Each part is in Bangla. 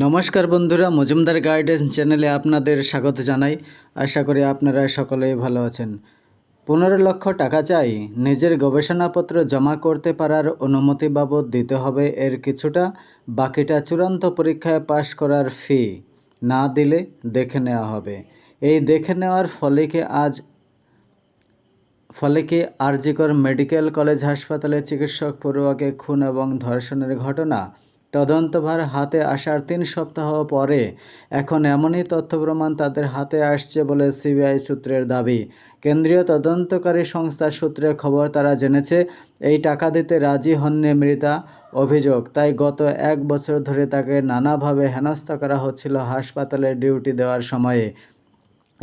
নমস্কার বন্ধুরা, মজুমদার গাইডেন্স চ্যানেলে আপনাদের স্বাগত জানাই। আশা করি আপনারা সকলেই ভালো আছেন। পনেরো লক্ষ টাকা চাই, নিজের গবেষণাপত্র জমা করতে পারার অনুমতি বাবদ দিতে হবে, এর কিছুটা বাকিটা চূড়ান্ত পরীক্ষায় পাশ করার ফি না দিলে দেখে নেওয়া হবে। এই দেখে নেওয়ার ফলে কি আজ, ফলে কি আরজিকর মেডিকেল কলেজ হাসপাতালে চিকিৎসক পড়ুয়াকে খুন এবং ধর্ষণের ঘটনা তদন্তভার হাতে আসার তিন সপ্তাহ পরে এখন এমনই তথ্য প্রমাণ তাদের হাতে আসছে বলে সিবিআই সূত্রের দাবি। কেন্দ্রীয় তদন্তকারী সংস্থা সূত্রে খবর, তারা জেনেছে, এই টাকা দিতে রাজি হননি মৃতা অভিযোগ। তাই গত এক বছর ধরে তাকে নানাভাবে হেনস্থা করা হচ্ছিল হাসপাতালে ডিউটি দেওয়ার সময়ে।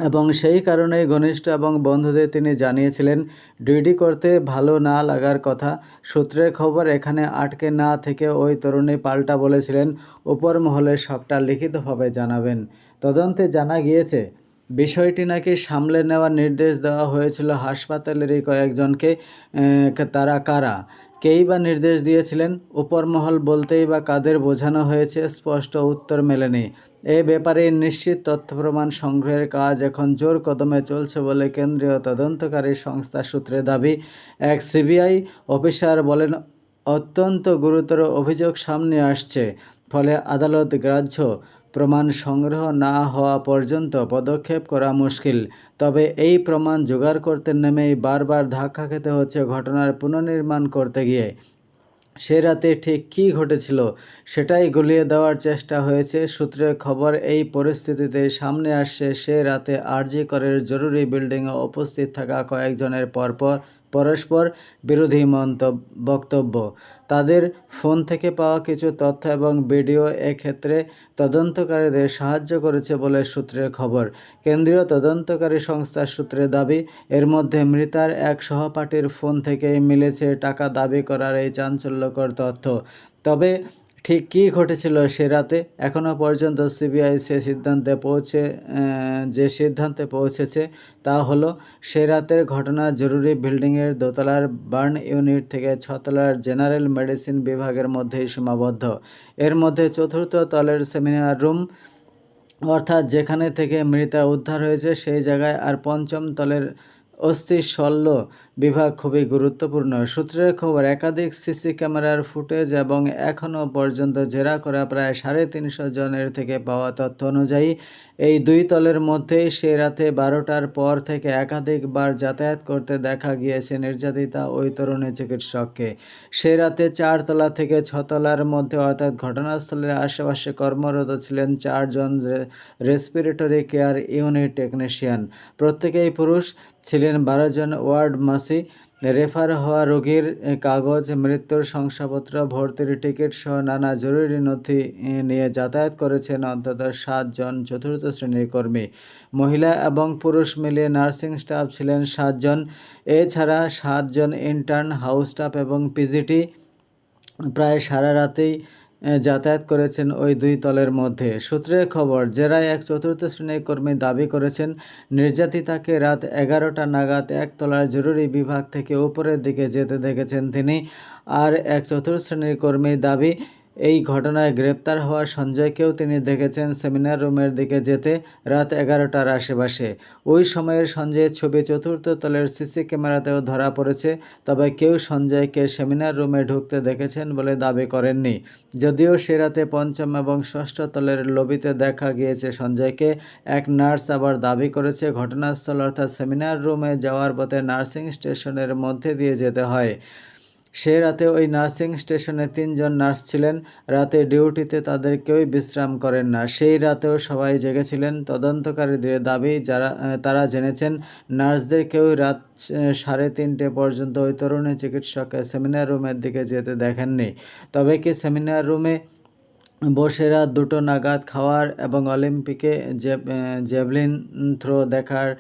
এবং সেই কারণেই ঘনিষ্ঠ এবং বন্ধুদের তিনি জানিয়েছিলেন ডিউটি করতে ভালো না লাগার কথা। সূত্রের খবর, এখানে আটকে না থেকে ওই তরুণী পাল্টা বলেছিলেন উপর মহলে সবটা লিখিতভাবে জানাবেন। তদন্তে জানা গিয়েছে বিষয়টি নাকি সামলে নেওয়ার নির্দেশ দেওয়া হয়েছিল হাসপাতালেরই কয়েকজনকে তারা কারা? কেই বা নির্দেশ দিয়েছিলেন? উপরমহল বলতেই বা কাদের বোঝানো হয়েছে? স্পষ্ট উত্তর মেলেনি। এ ব্যাপারে নিশ্চিত তথ্য প্রমাণ সংগ্রহের কাজ এখন জোর কদমে চলছে বলে কেন্দ্রীয় তদন্তকারী সংস্থা সূত্রে দাবি, এক সিবিআই অফিসার বলেন, অত্যন্ত গুরুতর অভিযোগ সামনে আসছে। ফলে আদালত গ্রাহ্য প্রমাণ সংগ্রহ না হওয়া পর্যন্ত পদক্ষেপ করা মুশকিল। তবে এই প্রমাণ জোগাড় করতে নেমেই বারবার ধাক্কা খেতে হচ্ছে ঘটনার পুনর্নির্মাণ করতে গিয়ে। সে রাতে ঠিক কী ঘটেছিল সেটাই গুলিয়ে দেওয়ার চেষ্টা হয়েছে। সূত্রের খবর, এই পরিস্থিতিতে সামনে আসছে সে রাতে আরজি করের জরুরি বিল্ডিংয়ে উপস্থিত থাকা কয়েকজনের পরপর পরস্পর বিরোধী বক্তব্য। তাদের ফোন থেকে পাওয়া কিছু তথ্য এবং ভিডিও এক্ষেত্রে তদন্তকারীদের সাহায্য করেছে বলে সূত্রের খবর। কেন্দ্রীয় তদন্তকারী সংস্থার সূত্রে দাবি, এর মধ্যে মৃতার এক সহপাঠীর ফোন থেকে মিলেছে টাকা দাবি করার এই চাঞ্চল্যকর তথ্য। তবে ঠিক কী ঘটেছিল সে রাতে? এখনও পর্যন্ত সিবিআই সে সিদ্ধান্তে পৌঁছে যে সিদ্ধান্তে পৌঁছেছে তা হলো, সে রাতের ঘটনা জরুরি বিল্ডিংয়ের দোতলার বার্ন ইউনিট থেকে ছতলার জেনারেল মেডিসিন বিভাগের মধ্যেই সীমাবদ্ধ। এর মধ্যে চতুর্থ তলের সেমিনার রুম, অর্থাৎ যেখানে থেকে মৃতা উদ্ধার হয়েছে সেই জায়গায়, আর পঞ্চম তলের অস্থি শল্য বিভাগ খুবই গুরুত্বপূর্ণ। সূত্রের খবর, একাধিক সিসি ক্যামেরার ফুটেজ এবং এখনও পর্যন্ত জেরা করা প্রায় সাড়ে তিনশো জনের থেকে পাওয়া তথ্য অনুযায়ী, এই দুই তলের মধ্যেই সে রাতে বারোটার পর থেকে একাধিকবার যাতায়াত করতে দেখা গিয়েছে নির্যাতিতা ওই তরুণী চিকিৎসককে। সে রাতে চারতলা থেকে ছতলার মধ্যে অর্থাৎ ঘটনাস্থলের আশেপাশে কর্মরত ছিলেন চারজন রেসপিরেটরি কেয়ার ইউনিট টেকনিশিয়ান প্রত্যেকেই পুরুষ, ছিলেন বারো জন ওয়ার্ড মাসি। রেফার হওয়া রোগীর কাগজ, মৃত্যুর শংসাপত্র, ভর্তির টিকিট সহ নানা জরুরি নথি নিয়ে যাতায়াত করেছেন অন্তত সাতজন চতুর্থ শ্রেণির কর্মী। মহিলা এবং পুরুষ মিলিয়ে নার্সিং স্টাফ ছিলেন সাতজন এছাড়া সাতজন ইন্টার্ন, হাউস স্টাফ এবং পিজিটি। প্রায় সারা রাতেই যাতায়াত করেছেন ওই দুই তলের মধ্যে। সূত্রের খবর, জেরায় এক চতুর্থ শ্রেণির কর্মী দাবি করেছেন, নির্যাতিতাকে রাত এগারোটা নাগাদ একতলার জরুরি বিভাগ থেকে উপরের দিকে যেতে দেখেছেন তিনি। আর এক চতুর্থ শ্রেণির কর্মী দাবি এই ঘটনায় গ্রেপ্তার হওয়া সঞ্জয়কেও তিনি দেখেছেন সেমিনার রুমের দিকে যেতে রাত এগারোটার আশেপাশে। ওই সময়ের সঞ্জয়ের ছবি চতুর্থ তলের সিসি ক্যামেরাতেও ধরা পড়েছে, তবে কেউ সঞ্জয়কে সেমিনার রুমে ঢুকতে দেখেছেন বলে দাবি করেননি। যদিও সে রাতে পঞ্চম এবং ষষ্ঠ তলের লবিতে দেখা গিয়েছে সঞ্জয়কে, এক নার্স আবার দাবি করেছে ঘটনাস্থল অর্থাৎ সেমিনার রুমে যাওয়ার পথে নার্সিং স্টেশনের মধ্যে দিয়ে যেতে হয়। সে রাতে ওই নার্সিং স্টেশনে তিনজন নার্স ছিলেন। রাতে ডিউটিতে তাদের কেউই বিশ্রাম করেন না। সেই রাতেও সবাই জেগেছিলেন। তদন্তকারীদের দাবি, যারা তারা জেনেছেন নার্সদের কেউই রাত সাড়ে তিনটে পর্যন্ত ওই তরুণী চিকিৎসককে সেমিনার রুমের দিকে যেতে দেখেননি। তবে কি সেমিনার রুমে বসে রাত দুটো নাগাদ খাওয়ার এবং অলিম্পিকে জেভ- জেভলিন থ্রো দেখার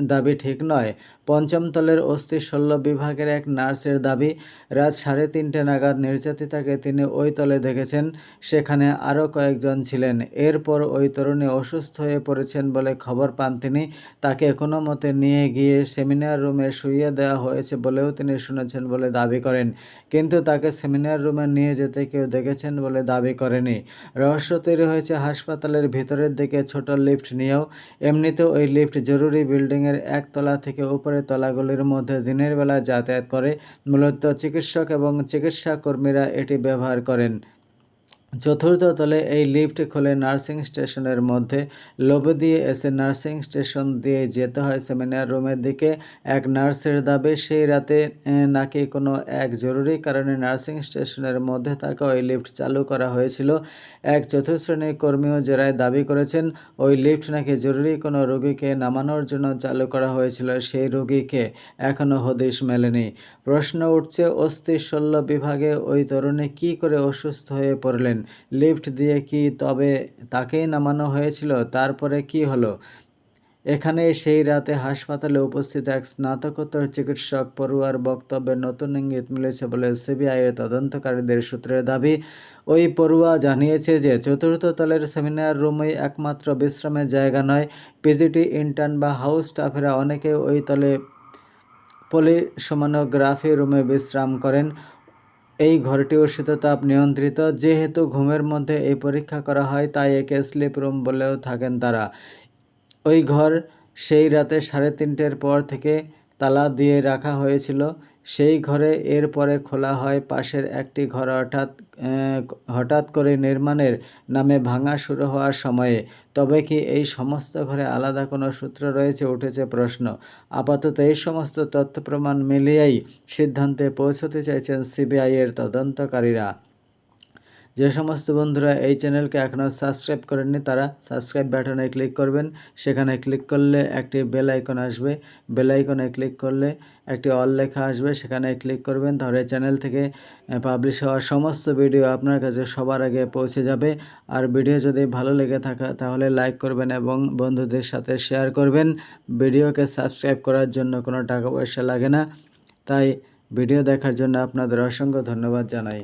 দাবি ঠিক নয়? পঞ্চম তলের অস্থি শল্য বিভাগের এক নার্সের দাবি, রাত সাড়ে তিনটে নাগাদ নির্যাতিতাকে তিনি ওই তলে দেখেছেন, সেখানে আরও কয়েকজন ছিলেন। এরপর ওই তরুণী অসুস্থ হয়ে পড়েছেন বলে খবর পান তিনি। তাকে কোনো মতে নিয়ে গিয়ে সেমিনার রুমে শুইয়ে দেওয়া হয়েছে বলেও তিনি শুনেছেন বলে দাবি করেন। কিন্তু তাকে সেমিনার রুমে নিয়ে যেতে কেউ দেখেছেন বলে দাবি করেনি। রহস্য তৈরি হয়েছে হাসপাতালের ভিতরের দিকে ছোট লিফট নিয়েও। এমনিতেও ওই লিফট জরুরি বিল্ডিংয়ের একতলা থেকে উপরের তলাগুলির মধ্যে দিনের বেলা যাতায়াত করে। মূলত চিকিৎসক এবং চিকিৎসা কর্মীরা এটি ব্যবহার করেন। চতুর্থ তলে এই লিফট খুলে নার্সিং স্টেশনের মধ্যে লোভ দিয়ে এসে নার্সিং স্টেশন দিয়ে যেতে হয় সেমিনার রুমের দিকে। এক নার্সের দাবি, সেই রাতে নাকি কোনো এক জরুরি কারণে নার্সিং স্টেশনের মধ্যে থাকা ওই লিফট চালু করা হয়েছিল। এক চতুর্থ শ্রেণির কর্মীও জেরায় দাবি করেছেন, ওই লিফট নাকি জরুরি কোনো রোগীকে নামানোর জন্য চালু করা হয়েছিল, সেই রোগীকে এখনও হদিশ মেলেনি। প্রশ্ন উঠছে, অস্থিশল্য বিভাগে ওই তরুণী কী করে অসুস্থ হয়ে পড়লেন? লিফট দিয়ে কি তবে তাকেই নামানো হয়েছিল? তারপরে কি হলো? এখানে সেই রাতে হাসপাতালে উপস্থিত এক স্নাতকোত্তর চিকিৎসক পড়ুয়ার বক্তব্যে নতুন ইঙ্গিত মিলেছে বলে সিবিআইয়ের তদন্তকারীদের সূত্রের দাবি, ওই পড়ুয়া জানিয়েছে যে চতুর্থ তলের সেমিনার রুমই একমাত্র বিশ্রামের জায়গা নয়, পিজিটি, ইন্টার্ন বা হাউস স্টাফেরা অনেকে ওই তলে পলিসোমানোগ্রাফি রুমে বিশ্রাম করেন। এই ঘরটি শীততাপ নিয়ন্ত্রিত। যেহেতু ঘুমের মধ্যে এই পরীক্ষা করা হয়, তাই একে স্লিপ রুম বলেও থাকেন তারা। ওই ঘর সেই রাতে সাড়ে তিনটের পর থেকে তালা দিয়ে রাখা হয়েছিল। সেই ঘরে এরপরে খোলা হয় পাশের একটি ঘর। হঠাৎ হঠাৎ করে নির্মাণের নামে ভাঙা শুরু হওয়ার সময়ে। তবে কি এই সমস্ত ঘরে আলাদা কোনো সূত্র রয়েছে, উঠেছে প্রশ্ন। আপাতত এই সমস্ত তথ্য প্রমাণ মিলিয়েই সিদ্ধান্তে পৌঁছতে চাইছেন সিবিআইয়ের তদন্তকারীরা। যে সমস্ত বন্ধুরা এই চ্যানেলকে এখনও সাবস্ক্রাইব করেননি, তারা সাবস্ক্রাইব বাটনে ক্লিক করবেন। সেখানে ক্লিক করলে একটি বেল আইকন আসবে। বেল আইকনে ক্লিক করলে একটি অল লেখা আসবে। সেখানে ক্লিক করবেন, তাহলে চ্যানেল থেকে পাবলিশ হওয়া সমস্ত ভিডিও আপনার কাছে সবার আগে পৌঁছে যাবে। আর ভিডিও যদি ভালো লেগে থাকে, তাহলে লাইক করবেন এবং বন্ধুদের সাথে শেয়ার করবেন। ভিডিওকে সাবস্ক্রাইব করার জন্য কোনো টাকা পয়সা লাগে না। তাই ভিডিও দেখার জন্য আপনাদের অসংখ্য ধন্যবাদ জানাই।